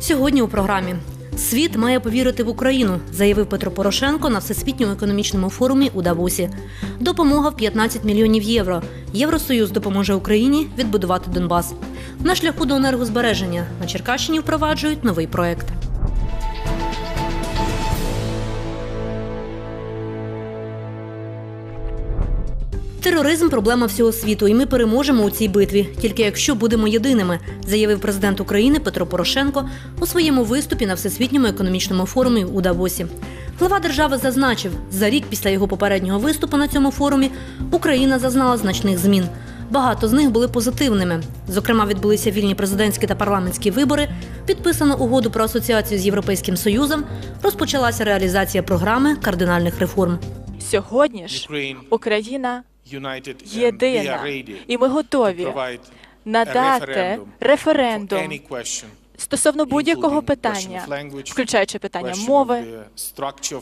Сьогодні у програмі світ має повірити в Україну, заявив Петро Порошенко на всесвітньому економічному форумі у Давосі. Допомога в 15 мільйонів євро. Євросоюз допоможе Україні відбудувати Донбас. На шляху до енергозбереження на Черкащині впроваджують новий проект. Тероризм проблема всього світу, і ми переможемо у цій битві, тільки якщо будемо єдиними, заявив президент України Петро Порошенко у своєму виступі на всесвітньому економічному форумі у Давосі. Глава держави зазначив, за рік після його попереднього виступу на цьому форумі Україна зазнала значних змін. Багато з них були позитивними. Зокрема, відбулися вільні президентські та парламентські вибори, підписано угоду про асоціацію з Європейським Союзом, розпочалася реалізація програми кардинальних реформ. Сьогодні ж Україна єдина, і ми готові надати референдум стосовно будь-якого питання, включаючи питання мови,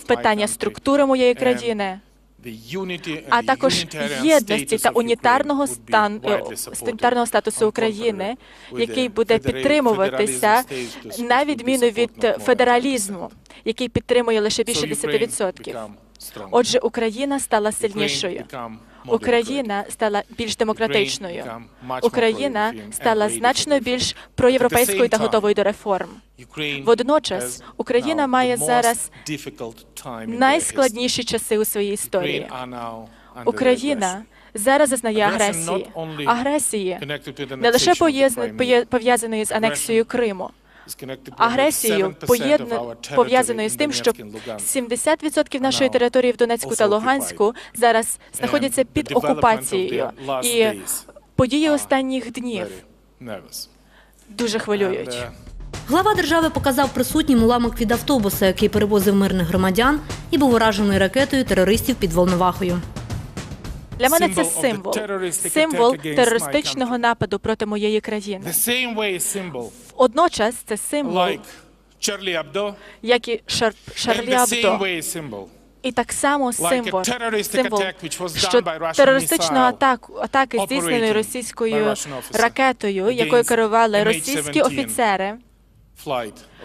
питання структури моєї країни, а також єдності та унітарного стан е, унітарного статусу України, який буде підтримуватися на відміну від федералізму, який підтримує лише більше 10%. Отже, Україна стала сильнішою. Україна стала більш демократичною. Україна стала значно більш проєвропейською та готовою до реформ. Водночас Україна має зараз Найскладніші часи у своїй історії. Україна зараз зазнає агресії. Агресії не лише пов'язаної з анексією Криму, агресією поєдна- пов'язаною з тим, що 70% нашої території в Донецьку та Луганську зараз знаходяться під окупацією. І події останніх днів дуже хвилюють. Глава держави показав присутнім уламок від автобуса, який перевозив мирних громадян, і був уражений ракетою терористів під Волновахою. Для мене це символ, символ терористичного нападу проти моєї країни. Одночас це символ, як і Шар... Шарлі Абдо. І так само символ, символ що by терористичного атаку, атаки, здійсненої російською ракетою, якою керували російські офіцери,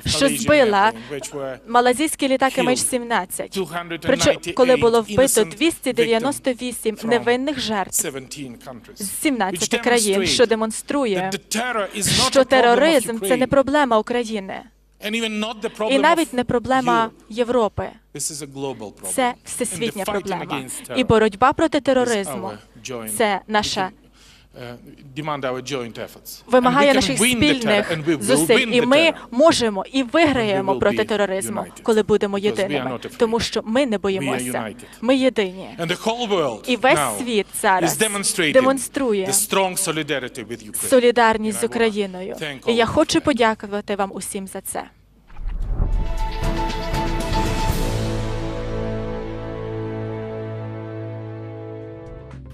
що збила airplane, which were малазійський літак killed MH17. Причому, коли було вбито 298 298 from невинних жертв 17 countries. з 17 which країн, що демонструє, що тероризм це не проблема України, і навіть не проблема. Європи. Це всесвітня проблема. І боротьба проти тероризму це наша вимагає And we наших спільних зусиль, і ми можемо і виграємо проти тероризму, коли будемо єдиними, тому що ми не боїмося. Ми єдині. І весь світ зараз демонструє солідарність з Україною. І я хочу подякувати вам усім за це.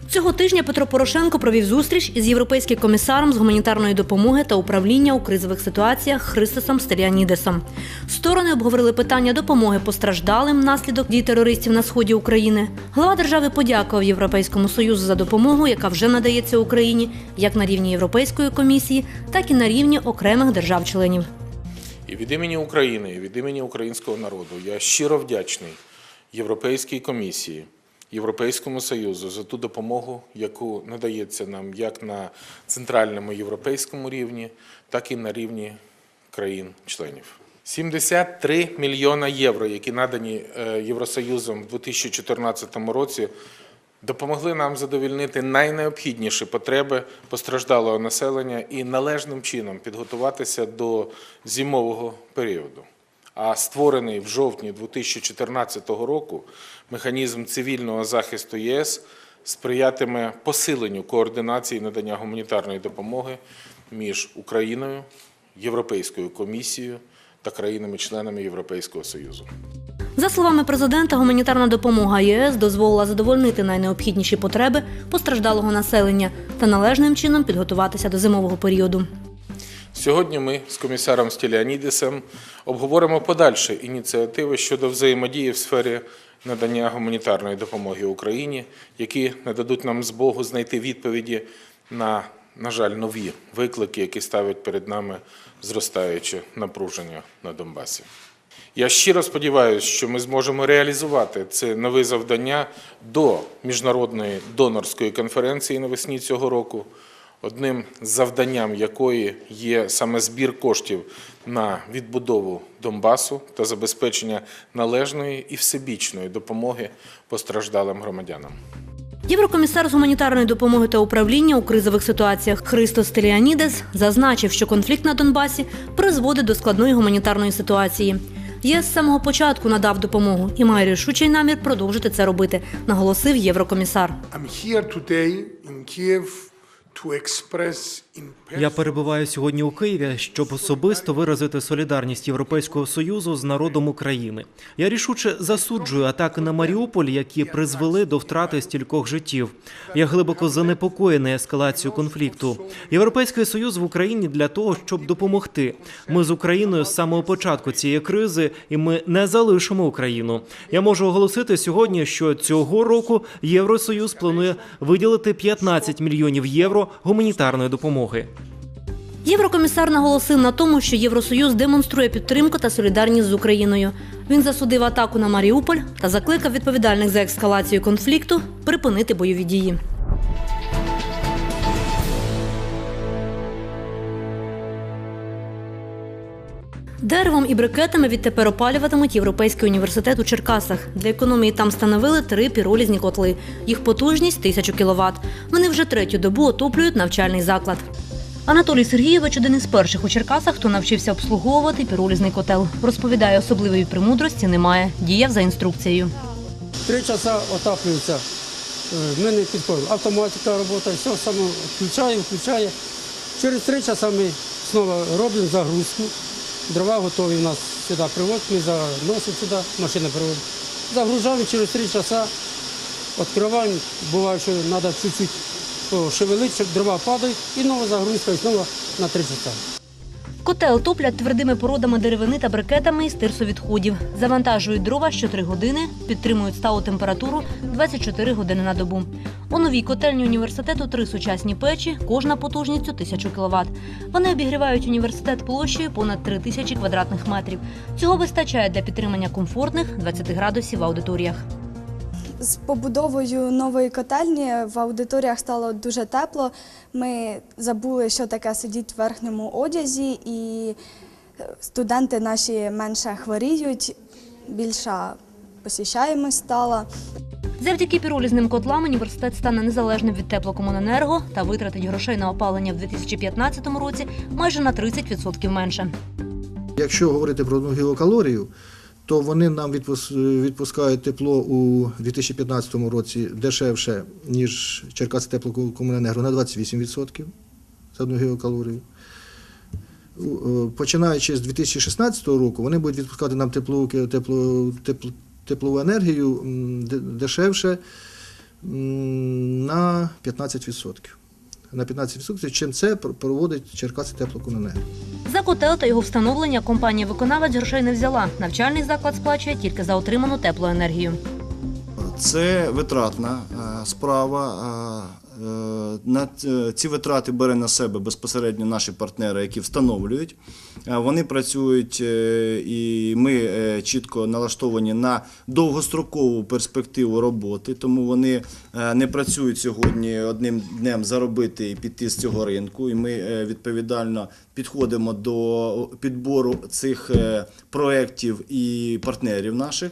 Цього тижня Петро Порошенко провів зустріч із європейським комісаром з гуманітарної допомоги та управління у кризових ситуаціях Христосом Стеріанідесом. Сторони обговорили питання допомоги постраждалим внаслідок дій терористів на сході України. Глава держави подякував Європейському союзу за допомогу, яка вже надається Україні як на рівні Європейської комісії, так і на рівні окремих держав-членів. І від імені України, і від імені українського народу я щиро вдячний Європейській комісії, Європейському Союзу за ту допомогу, яку надається нам як на центральному європейському рівні, так і на рівні країн-членів. 73 мільйона євро, які надані е, Євросоюзом в 2014 році, допомогли нам задовільнити найнеобхідніші потреби постраждалого населення і належним чином підготуватися до зимового періоду. А створений в жовтні 2014 року механізм цивільного захисту ЄС сприятиме посиленню координації надання гуманітарної допомоги між Україною, Європейською комісією та країнами-членами Європейського Союзу. За словами президента, гуманітарна допомога ЄС дозволила задовольнити найнеобхідніші потреби постраждалого населення та належним чином підготуватися до зимового періоду. Сьогодні ми з комісаром Стіліанідісом обговоримо подальші ініціативи щодо взаємодії в сфері надання гуманітарної допомоги Україні, які нададуть нам змогу знайти відповіді на на жаль, нові виклики, які ставить перед нами зростаюче напруження на Донбасі. Я щиро сподіваюся, що ми зможемо реалізувати це нове завдання до міжнародної донорської конференції навесні цього року, одним з завданням якої є саме збір коштів на відбудову Донбасу та забезпечення належної і всебічної допомоги постраждалим громадянам. Єврокомісар з гуманітарної допомоги та управління у кризових ситуаціях Христос Теліанідес зазначив, що конфлікт на Донбасі призводить до складної гуманітарної ситуації. ЄС з самого початку надав допомогу і має рішучий намір продовжити це робити, наголосив єврокомісар. to express Я перебуваю сьогодні у Києві, щоб особисто виразити солідарність Європейського союзу з народом України. Я рішуче засуджую атаки на Маріуполь, які призвели до втрати стількох життів. Я глибоко занепокоєний ескалацією конфлікту. Європейський союз в Україні для того, щоб допомогти. Ми з Україною з самого початку цієї кризи, і ми не залишимо Україну. Я можу оголосити сьогодні, що цього року Євросоюз планує виділити 15 мільйонів євро гуманітарної допомоги. Єврокомісар наголосив на тому, що Євросоюз демонструє підтримку та солідарність з Україною. Він засудив атаку на Маріуполь та закликав відповідальних за ескалацію конфлікту припинити бойові дії. Деревом і брикетами відтепер опалюватимуть Європейський університет у Черкасах. Для економії там встановили три піролізні котли. Їх потужність 1000 кВт. Вони вже третю добу отоплюють навчальний заклад. Анатолій Сергійович один із перших у Черкасах, хто навчився обслуговувати піролізний котел. Розповідає, особливої премудрості немає. Діяв за інструкцією. Три часа отаплюється. Е, Ми не підходимо. Автоматика робота, все саме включає, включає. Через три часа ми знову робимо загрузку. Дрова готові в нас сюди привозять, ми заносимо сюди, машина привозить. Загружаємо через три часа, відкриваємо, буває, що треба чуть-чуть пошевелити, щоб дрова падають, і нова загрузка, і знову на три часа. Котел топлять твердими породами деревини та брикетами із тирсовідходів. Завантажують дрова що 3 години, підтримують сталу температуру 24 години на добу. У новій котельні університету три сучасні печі, кожна потужністю 1000 кВт. Вони обігрівають університет площею понад 3 тисячі квадратних метрів. Цього вистачає для підтримання комфортних 20 градусів в аудиторіях. З побудовою нової котельні в аудиторіях стало дуже тепло. Ми забули, що таке сидіти в верхньому одязі, і е, студенти наші менше хворіють, більша посіщаємость стала. Завдяки піролізним котлам університет стане незалежним від теплокомуненерго та витратить грошей на опалення в 2015 році майже на 30% менше. Якщо говорити про одну гігакалорію, то вони нам відпускають тепло у 2015 році дешевше, ніж Черкаси теплокомуненерго на 28% за одну гігакалорію. У- е, Починаючи з 2016 року, вони будуть відпускати нам теплу, тепло, тепло, теплову енергію дешевше на 15%. На 15%, чим це проводить Черкаси теплокомуненерго. За котел та його встановлення компанія виконавець грошей не взяла. Навчальний заклад сплачує тільки за отриману теплоенергію. Це витратна е, справа. Е, е, На ці витрати бере на себе безпосередньо наші партнери, які встановлюють. Е, Вони працюють е, і ми чітко налаштовані на довгострокову перспективу роботи, тому вони не працюють сьогодні одним днем заробити і піти з цього ринку. І ми відповідально підходимо до підбору цих проєктів і партнерів наших.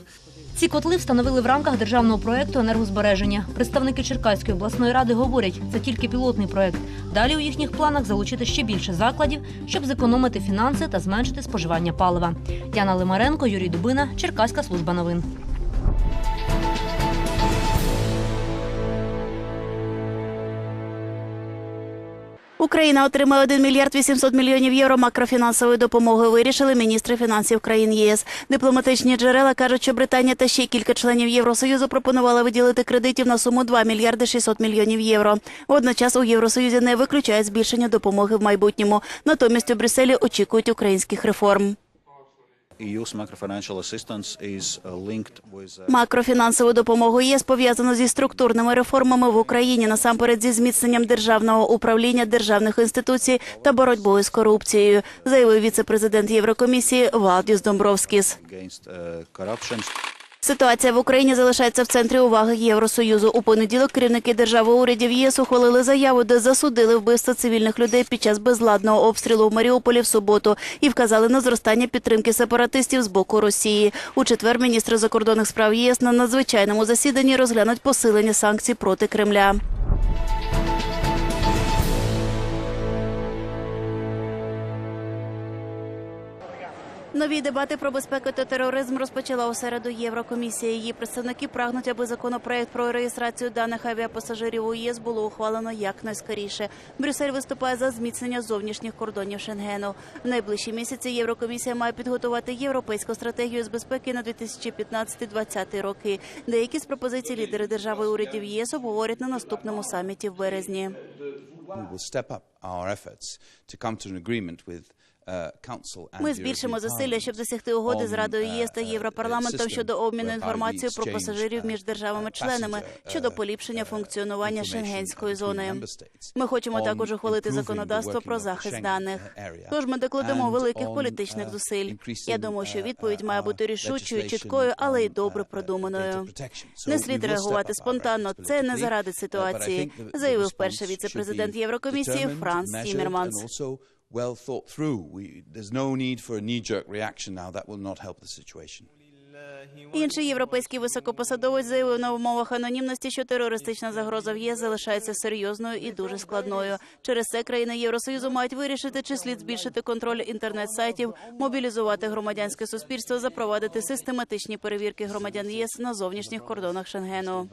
Ці котли встановили в рамках державного проекту енергозбереження. Представники Черкаської обласної ради говорять, це тільки пілотний проект. Далі у їхніх планах залучити ще більше закладів, щоб зекономити фінанси та зменшити споживання палива. Яна Лимаренко, Юрій Дубина, Черкаська служба новин. Україна отримає 1 мільярд 800 мільйонів євро макрофінансової допомоги. Вирішили міністри фінансів країн ЄС. Дипломатичні джерела кажуть, що Британія та ще кілька членів Євросоюзу пропонували виділити кредитів на суму 2 мільярди 600 мільйонів євро. Водночас у Євросоюзі не виключають збільшення допомоги в майбутньому. Натомість у Брюсселі очікують українських реформ. Макрофінансову допомогу ЄС пов'язано зі структурними реформами в Україні, насамперед зі зміцненням державного управління державних інституцій та боротьбою з корупцією, заявив віце-президент Єврокомісії Валдіс Домбровскіс. Ситуація в Україні залишається в центрі уваги Євросоюзу. У понеділок керівники держави урядів ЄС ухвалили заяву, де засудили вбивство цивільних людей під час безладного обстрілу в Маріуполі в суботу і вказали на зростання підтримки сепаратистів з боку Росії. У четвер міністри закордонних справ ЄС на надзвичайному засіданні розглянуть посилення санкцій проти Кремля. Нові дебати про безпеку та тероризм розпочала у середу Єврокомісія. Її представники прагнуть, аби законопроект про реєстрацію даних авіапасажирів у ЄС було ухвалено якнайскоріше. Брюссель виступає за зміцнення зовнішніх кордонів Шенгену. В найближчі місяці Єврокомісія має підготувати європейську стратегію з безпеки на 2015-2020 роки. Деякі з пропозицій лідери держави урядів ЄС обговорять на наступному саміті в березні. we will step up our efforts to come to an agreement with Ми збільшимо зусилля, щоб досягти угоди з Радою uh, ЄС та uh, Європарламентом щодо обміну інформацією про пасажирів між державами-членами щодо поліпшення функціонування шенгенської зони. Ми хочемо також ухвалити законодавство про захист даних. Тож ми докладемо великих політичних зусиль. Я думаю, що відповідь має бути рішучою, чіткою, але й добре продуманою. Не слід реагувати спонтанно. Це не заради uh, ситуації, заявив перший віце-президент Єврокомісії Франс also well thought through. We, there's no need for a knee-jerk reaction now. That will not help the situation. Інший європейський високопосадовець заявив на умовах анонімності, що терористична загроза в ЄС залишається серйозною і дуже складною. Через це країни Євросоюзу мають вирішити, чи слід збільшити контроль інтернет-сайтів, мобілізувати громадянське суспільство, запровадити систематичні перевірки громадян ЄС на зовнішніх кордонах Шенгену.